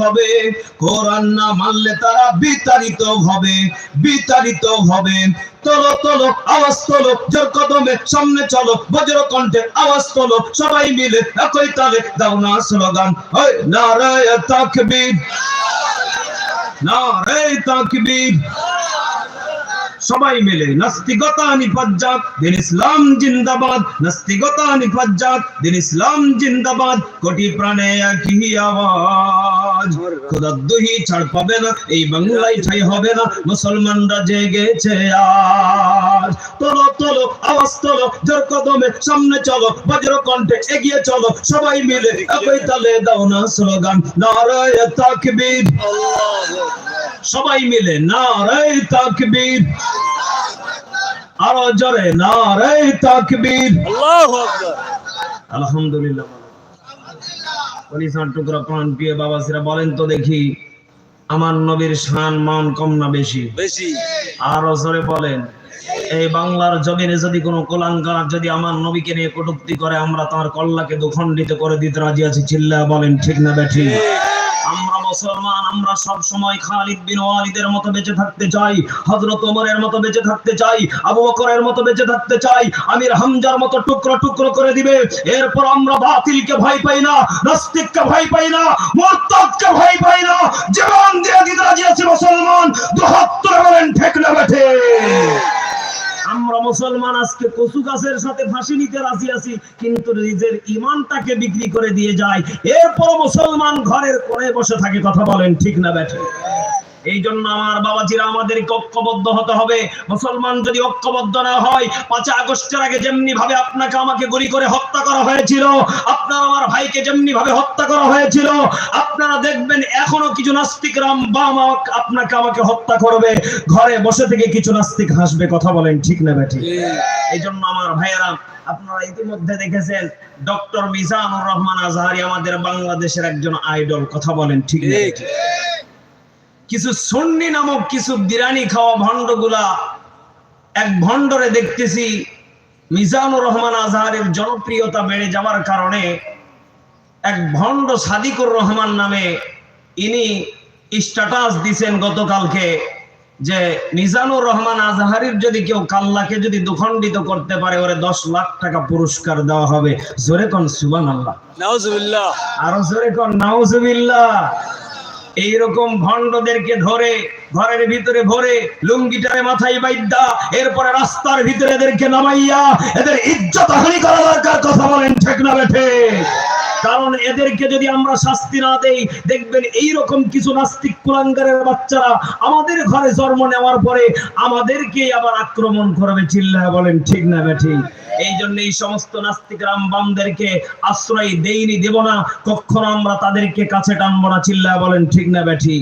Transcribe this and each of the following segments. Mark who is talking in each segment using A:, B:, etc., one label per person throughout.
A: হবে। কোরআন না মানলে তারা বিতাড়িত হবে বিতাড়িত হবে। তোলো তোলো, আওয়াজ তোলো, জোর কদমে সামনে চলো, বজ্র কণ্ঠে আওয়াজ তোলো, সবাই মিলে একই তালে দাও না স্লোগান। ওই নারায় তাকবীর নারায় তাকবীর। সবাই মিলে নাস্তিকতা নিপাজ্জাত দিন ইসলাম জিন্দাবাদ। নাস্তিকতা নিপাজ্জাত দিন ইসলাম জিন্দাবাদ। কোটি প্রাণে একই আওয়াজ। খোদাদ্দোহি ছাড় পাবে না এই বাংলায় ঠাই হবে না মুসলমানরা জেগেছে আজ। তোলো তোলো আওয়াজ তোলো জোর কদমে সামনে চলো বজ্র কণ্ঠে এগিয়ে চলো সবাই মিলে একই তালে দাও না স্লোগান নারায় তাকবীর। সবাই মিলে নারায় তাকবীর। আরও জোরে নারায় তাকবীর।
B: আল্লাহু আকবার।
A: আলহামদুলিল্লাহ। পলিসার টুকরা প্রাণ প্রিয় বাবাসিরা বলেন তো দেখি আমার নবীর শান মান কম না বেশি?
B: বেশি।
A: আরও জোরে বলেন এই বাংলার জমিনে যদি কোনো কোলাঙ্কার যদি আমার নবীকে নিয়ে কটুক্তি করে আমরা তার কল্লাকে দুখণ্ডিত করে দিতে রাজি আছি চিল্লা বলেন ঠিক না বেঠি আমরা মুসলমান, আমরা সব সময় খালিদ বিন ওয়ালিদের মতো বেঁচে থাকতে চাই, হযরত ওমরের মতো বেঁচে থাকতে চাই, আবু বকরের মতো বেঁচে থাকতে চাই, আমির হামজার মতো টুকরো টুকরো করে দিবে, এরপর আমরা বাতিলকে ভয় পাই না, নাস্তিককে ভয় পাই না, মুরতাদকে ভয় পাই না জীবন দিয়ে দিতে রাজি আছে মুসলমান দুহাত্তর বলেন ঠিক না বেঠে আমরা মুসলমান আজকে কচু গাছের সাথে ফাঁসি নিতে রাজি আছি, কিন্তু নিজের ইমানটাকে বিক্রি করে দিয়ে যায়। এরপর মুসলমান ঘরের করে বসে থাকে, কথা বলেন ঠিক না ব্যাঠে? এই জন্য আমার বাবাজিরা আমাদের ঐক্যবদ্ধ হতে হবে। মুসলমান যদি ঐক্যবদ্ধ না হয়, পাঁচই আগস্টের আগে যেমনি ভাবে আপনাকে আমাকে গুলি করে হত্যা করা হয়েছিল, আপনার আমার ভাইকে যেমনি ভাবে হত্যা করা হয়েছিল, আপনারা দেখবেন এখনও কিছু নাস্তিকরা বাম আমাকে- আপনাকে আমাকে হত্যা করবে। ঘরে বসে থেকে কিছু নাস্তিক হাসবে, কথা বলেন ঠিক না ব্যাঠি এই জন্য আমার ভাইয়েরা, আপনারা ইতিমধ্যে দেখেছেন, ডক্টর মিজানুর রহমান আজহারি আমাদের বাংলাদেশের একজন আইডল, কথা বলেন ঠিক না? কিছু সন্নি নামক কিছু বিরানি খাওয়া ভণ্ডগুলা এক ভণ্ডরে দেখতেছি মিজানুর রহমান আজহারের জনপ্রিয়তা বেড়ে যাওয়ার কারণে এক ভণ্ড সাদিকুর রহমান নামে ইনি স্ট্যাটাস দিছেন গতকালকে যে মিজানুর রহমান আজহারির যদি কেউ কাল্লাকে যদি দুখণ্ডিত করতে পারে ওরে দশ লাখ টাকা পুরস্কার দেওয়া হবে। জোরে কন সুবান আল্লাহ আরও জোরে কন নাউজুবিল্লাহ। এইরকম ভণ্ডদেরকে ধরে, ঘরের ভিতরে ভরে, লুঙ্গিটারে মাথায় বাইদ্যা, এরপরে রাস্তার ভিতরে এদেরকে নামাইয়া, এদের ইজ্জত হানি করা দরকার কথা বলেন ঠিক না বেঠে? কারণ এদেরকে যদি আমরা শাস্তি না দেই, দেখবেন এইরকম কিছু নাস্তিক কুলাঙ্গারের বাচ্চারা আমাদের ঘরে জন্ম নেওয়ার পরে আমাদেরকে আবার আক্রমণ করবে, চিল্লায় বলেন, ঠিক না বেঠি এই জন্য এই সমস্ত নাস্তিক রাম বামদেরকে আশ্রয় দেইনি, দেব না, কখনো আমরা তাদেরকে কাছে টানবো না, চিল্লায় বলেন, ঠিক না বেঠি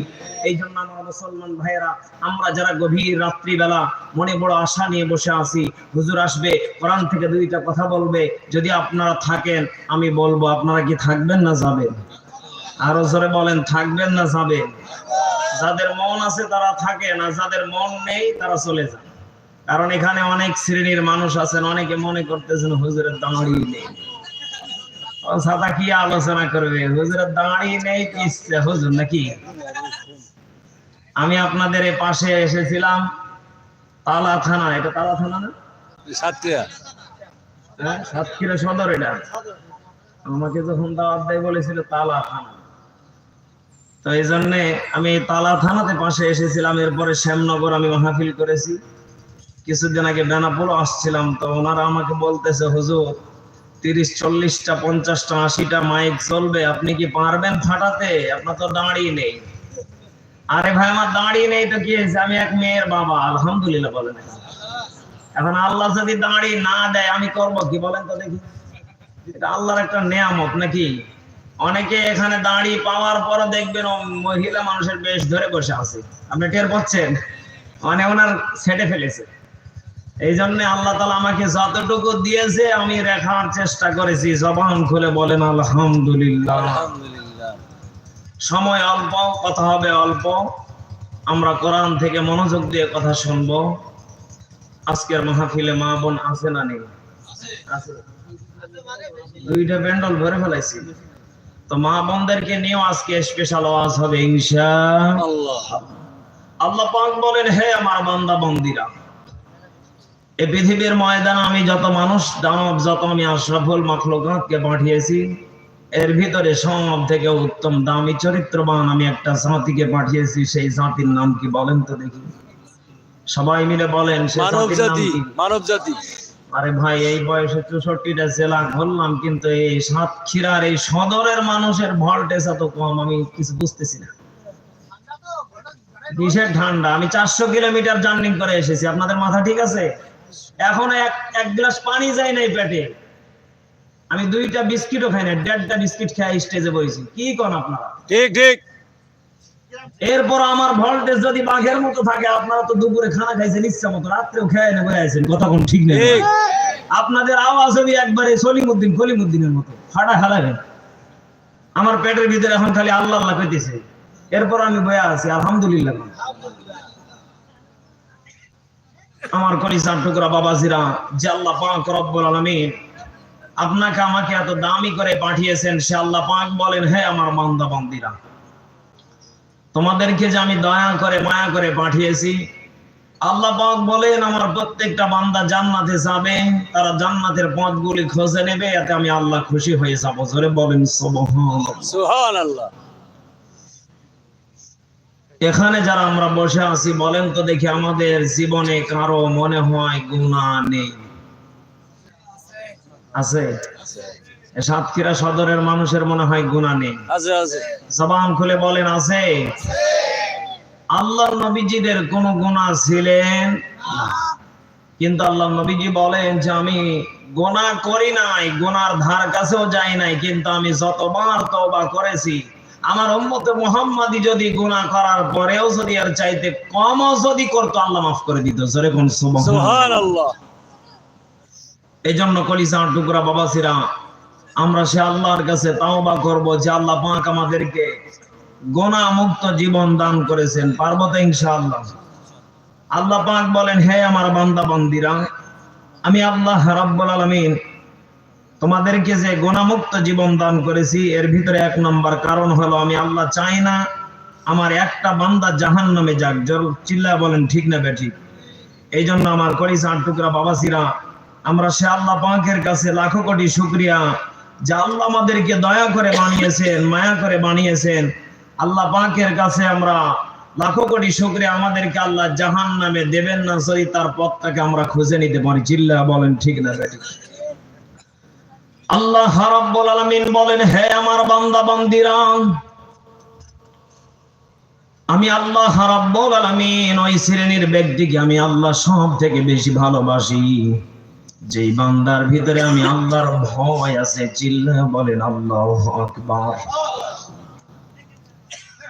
A: এই জন্য আমার মুসলমান ভাইয়েরা, আমরা যারা গভীর রাত্রিবেলা মনে বড় আশা নিয়ে বসে আছি, হুজুর আসবে, কোরআন থেকে দুইটা কথা বলবে, যদি আপনারা থাকেন, আমি বলব, আপনারা কি থাকবেন না যাবেন? আরও জোরে বলেন, থাকবেন না যাবেন? যাদের মন আছে তারা থাকেন আর যাদের মন নেই তারা চলে যান কারণ এখানে অনেক শ্রেণির মানুষ আছেন, অনেকে মনে করতেছেন হুজুরের দাঁড়ি নেই। সাদা কি আলোচনা করবে? হুজুরের দাঁড়ি নেই পিসছে হুজুর নাকি? আমি আপনাদের এই পাশে এসেছিলাম তালা থানা এটা তালা থানা না?
B: সাতক্রিয়া
A: হ্যাঁ সাতক্ষীরা সদর এটা। আমাকে যখন দাওয়াত দেয় বলেছিল তালা থানা তো এই জন্যে আমি তালা থানাতে পাশে এসেছিলাম এরপরে শ্যামনগর আমি মাহফিল করেছি। কিছুদিন আগে বেনাপুর আসছিলাম তো ওনারা আমাকে বলতেছে হুজুর তিরিশ চল্লিশটা পঞ্চাশটা আশিটা মাইক চলবে আপনি কি পারবেন ফাটাতে? আপনার তো দাঁড়িয়ে নেই। আরে ভাই, আমার দাঁড়িয়ে নেই তো কি হয়েছে? আমি এক মেয়ের বাবা, আলহামদুলিল্লাহ বলেন এখন আল্লাহ যদি দাঁড়িয়ে না দেয়, আমি করব কি বলেন তো দেখি। এটা আল্লাহর একটা নেয়ামত নাকি? অনেকে এখানে দাঁড়িয়ে পাওয়ার পরে দেখবেন মহিলা মানুষের বেশ ধরে বসে আছে। আপনি টের পাচ্ছেন? মানে ওনার ছেটে ফেলেছে। এই জন্য আল্লাহ তালা আমাকে যতটুকু দিয়েছে, আমি রেখার চেষ্টা করেছি। জবান খুলে বলেন আলহামদুলিল্লাহ। সময় অল্প কথা হবে অল্প। আমরা কোরআন থেকে মনোযোগ দিয়ে কথা শুনব। আজকের মাহফিলে মা বোন আছে না নেই? দুইটা প্যান্ডল ভরে ফেলাইছি। তো মা বোনদেরকে নিয়েও আজকে স্পেশাল আওয়াজ হবে ইনশা
B: আল্লাহ।
A: পাক বলেন হে আমার বান্দা বন্দিরা এই পৃথিবীর ময়দানে আমি যত মানুষ দানব যত আমি আশরাফুল মাখলুকাতকে পাঠিয়েছি এর ভিতরে সব থেকে উত্তম দামি চরিত্রবান আমি একটা জাতিকে পাঠিয়েছি সেই জাতির নাম কি বলেন তো দেখি। সবাই মিলে বলেন
B: মানব জাতি মানব জাতি
A: আরে ভাই এই বয়সে চৌষট্টিটা জেলা ঘুরলাম কিন্তু এই সাতক্ষীরার এই সদরের মানুষের ভল্টেজ এত কম আমি কিছু বুঝতেছি না। কিসের ঠান্ডা? আমি চারশো কিলোমিটার জার্নি করে এসেছি আপনাদের মাথা ঠিক আছে? এখন এক এক গ্লাস পানি যায় নাই পেটে। আমি দুইটা বিস্কিটও খাই না দেড়টা বিস্কিট খেয়ে স্টেজে বইছি। কি কোন আপনারা?
B: ঠিক ঠিক।
A: এরপর আমার ভল্টেজ যদি বাঘের মতো থাকে আপনারা তো দুপুরে খানা খাইছেন ইচ্ছা মতো রাত্রেও খেয়ে নেবে আছেন কথা কোন ঠিক নেই।
B: ঠিক।
A: আপনাদের আওয়াজ হবে একবারে সলিমুদ্দিন কলিমুদ্দিনের মতো। ফাটা হালাবে আমার পেটের ভিতরে এখন খালি আল্লাহ আল্লাহ পেতেছে। এরপর আমি বয়া আছি আলহামদুলিল্লাহ। আমার কলিজার টুকরা বাবাজিরা যে আল্লাহ পাক রব্বুল আলামিন আপনাকে আমাকে এত দামি করে পাঠিয়েছেন সে আল্লাহ পাক বলেন হে আমার বান্দা বান্দিরা তোমাদেরকে যে আমি দয়া করে মায়া করে পাঠিয়েছি আল্লাহ পাক বলেন আমার প্রত্যেকটা বান্দা জান্নাতে যাবে তারা জান্নাতের পথগুলি খোঁজে নেবে এতে আমি আল্লাহ খুশি হয়ে যাব। জোরে বলেন সুবহানাল্লাহ। এখানে যারা আমরা বসে আছি বলেন তো দেখি আমাদের জীবনে কারও মনে হয় গুণা নেই। আছে? সাতক্ষীরা সদরের মানুষের মনে হয় গুণা নেই। জবান খুলে বলেন আছে? আল্লাহ নবীজিদের কোন গুণা ছিলেন কিন্তু আল্লাহ নবীজি বলেন যে আমি গোনা করি নাই গোনার ধার কাছেও যাই নাই কিন্তু আমি যতবার তওবা করেছি আমার উম্মতে মুহাম্মাদি যদি গুনাহ করার পরেও যদি আর চাইতে কমও যদি করতো আল্লাহ মাফ করে দিত। জোরে কোন সুবহান
B: সুহান আল্লাহ
A: এই জন্য কলিসার টুকরা বাবাসিরা, আমরা সে আল্লাহর কাছে তাওবা করব যে আল্লাহ পাক আমাদেরকে গোনা মুক্ত জীবন দান করেছেন, পারব তো ইনশাআল্লাহ। আল্লাহ পাক বলেন, হে আমার বান্দা বান্দিরা, আমি আল্লাহ রাব্বুল আলামিন তোমাদেরকে যে গোনামুক্ত জীবন দান করেছি, এর ভিতরে এক নম্বর কারণ হলো, আমি আল্লাহ চাই না আমার একটা বান্দা জাহান নামে যাক। জোর চিল্লা বলেন, ঠিক না বেঠিক? এই জন্য আমার কলিসার টুকরা বাবাসিরা আমরা সে আল্লাহ পাকের কাছে লাখো কোটি শুক্রিয়া, যে আল্লাহ আমাদেরকে দয়া করে বানিয়েছেন, মায়া করে বানিয়েছেন। আল্লাহ পাকের কাছে আমরা লাখো কোটি শুক্রিয়া, আমাদেরকে আল্লাহ জাহান নামে দেবেন না সরি তার পথটাকে আমরা খুঁজে নিতে পারি। চিল্লা বলেন, ঠিক না আল্লাহ রাব্বুল আলামিন বলেন, হে আমার বান্দা বান্দিরা, আমি আল্লাহ রাব্বুল আলামিন, ওই শ্রেণির ব্যক্তিকে আমি আল্লাহ সব থেকে বেশি ভালোবাসি। যেই বান্দার ভিতরে আমি আল্লাহর ভয় আছে, চিল্লা বলেন, আল্লাহ আকবার।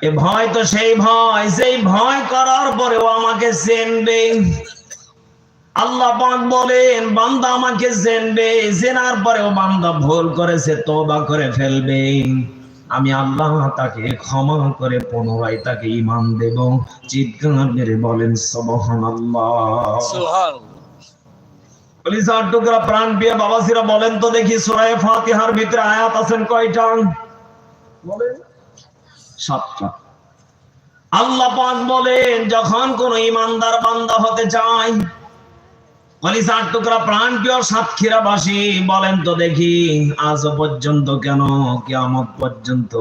A: এ ভয় তো সেই ভয় সেই ভয় করার পরেও আমাকে চেনবে। আল্লাহ পাক বলেন, বান্দা আমাকে চেনবে, চেনার পরেও বান্দা ভুল করেছে, তওবা করে ফেলবে। আমি আল্লাহ তাকে ক্ষমা করে পুনরায় তাকে ইমান দেব। চিৎকার মেরে বলেন, সুবহানাল্লাহ।
B: সুহান
A: কলিজার টুকরা প্রাণ বলেন তো দেখি সূরা ফাতিহার ভিতরে আয়াত আছেন কয়টা? বলেন। সাতটা। আল্লাহ পাক বলেন যখন কোন ইমানদার বান্দা হতে চায় কলিজার টুকরা প্রাণ প্রিয় সাতক্ষীরাবাসী বলেন তো দেখি আজ পর্যন্ত কেন? কিয়ামত পর্যন্ত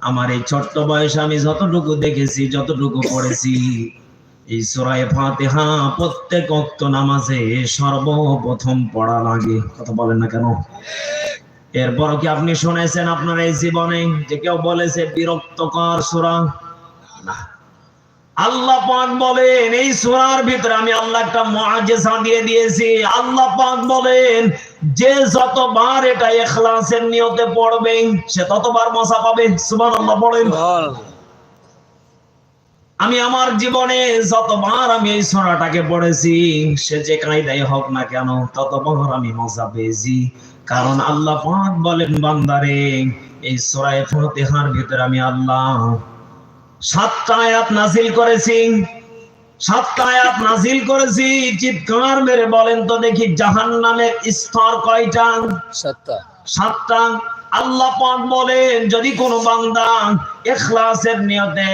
A: আমার এই ছোট্ট বয়সে আমি যতটুকু দেখেছি যতটুকু পড়েছি এই সূরায়ে ফাতিহা প্রত্যেক ওয়াক্ত নামাজে সর্বপ্রথম পড়া লাগে। কথা বলেন না কেন? এরপর কি আপনি শুনেছেন আপনার এই জীবনে যে কেউ বলেছে, বিরক্তকর সূরা? আল্লাহ বলেন, এই সূরার ভিতরে আমি আল্লাহ একটা মুআজিজা দিয়ে দিয়েছি। আল্লাহ পাক বলেন, যে যতবার এটা ইখলাসের নিয়তে পড়বে, সে ততবার মজা পাবে। সুবহানাল্লাহ
B: সুহান
A: আমি আমার জীবনে যতবার আমি এই সোনাটাকে পড়েছি সে যে কায়দায় হোক না কেন ততবার আমি মজা পেয়েছি। কারণ আল্লাহ পাক বলেন বান্দারে এই সূরায়ে ফাতিহার ভিতরে আমি আল্লাহ সাতটা আয়াত নাজিল করেছি। সাতটা আয়াত নাজিল করেছি চিৎকার মেরে বলেন তো দেখি জাহান্নামের স্তর কয়টা?
B: সাতটা।
A: সাতটা। আল্লাহ পাক বলেন, যদি কোনো বান্দা ইখলাসের নিয়তে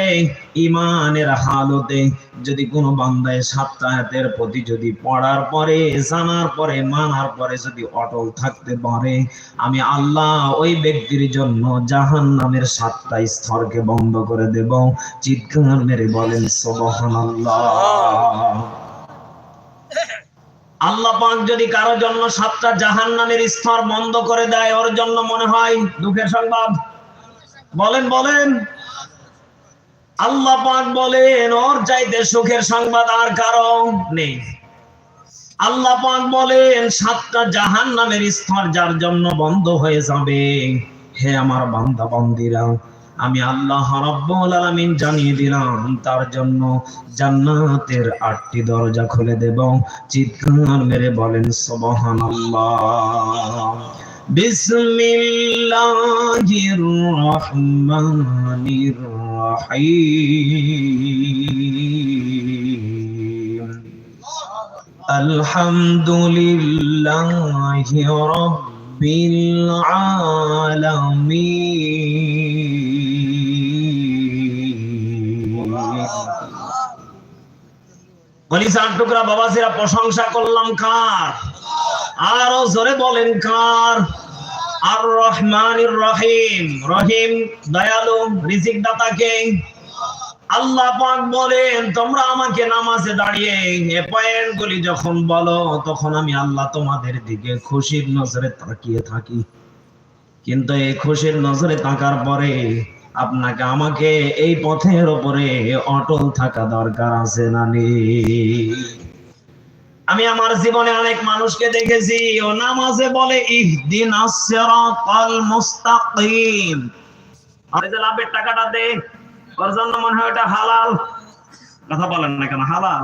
A: ইমানের হালতে, যদি কোনো বান্দায় আয়াতের প্রতি যদি পড়ার পরে, জানার পরে, মানার পরে যদি অটল থাকতে পারে, আমি আল্লাহ ওই ব্যক্তির জন্য জাহান্নামের সাতটা স্তরকে বন্ধ করে দেব। চিৎকার মেরে বলেন, সুবহানাল্লাহ। আল্লাহ পাক যদি কারও জন্য সাতটা জাহান্নামের স্তর বন্ধ করে দেয়, ওর জন্য মনে হয় দুঃখের সংবাদ। বলেন বলেন। আল্লাহ পাক বলেন, ওর চাইতে সুখের সংবাদ আর কারও নেই। আল্লাহ পাক বলেন, সাতটা জাহান্নামের স্তর যার জন্য বন্ধ হয়ে যাবে। হে আমার বান্দা, বান্দিরা আমি আল্লাহ রব্বুল আলামিন জানিয়ে দিলাম, তার জন্য জান্নাতের আটটি দরজা খুলে দেব। চিৎকার মেরে বলেন, সুবহানাল্লাহ। বিসমিল্লাহির রহমানির রহিম। আলহামদুলিল্লাহি রব্বিল আলামিন। টুকরা প্রশংসা করলাম কার? আরও জোরে বলেন কার? আর রহিম। রহিম দয়ালু রিজিক আল্লাহ পাক বলেন, তোমরা আমাকে নামাজে দাঁড়িয়ে এ পয়েন্ট গুলি যখন বলো, তখন আমি আল্লাহ তোমাদের দিকে খুশির নজরে তাকিয়ে থাকি। কিন্তু এই খুশির নজরে তাকার পরে আপনাকে, আমাকে এই পথের ওপরে অটল থাকা দরকার আছে না নেই আমি আমার জীবনে অনেক মানুষকে দেখেছি, ও নামাজে বলে সিরাতাল মুস্তাকিম। আর যে লাভের টাকাটা দে, ওর জন্য মনে হয় ওটা হালাল। কথা বলেন না কেন, হালাল।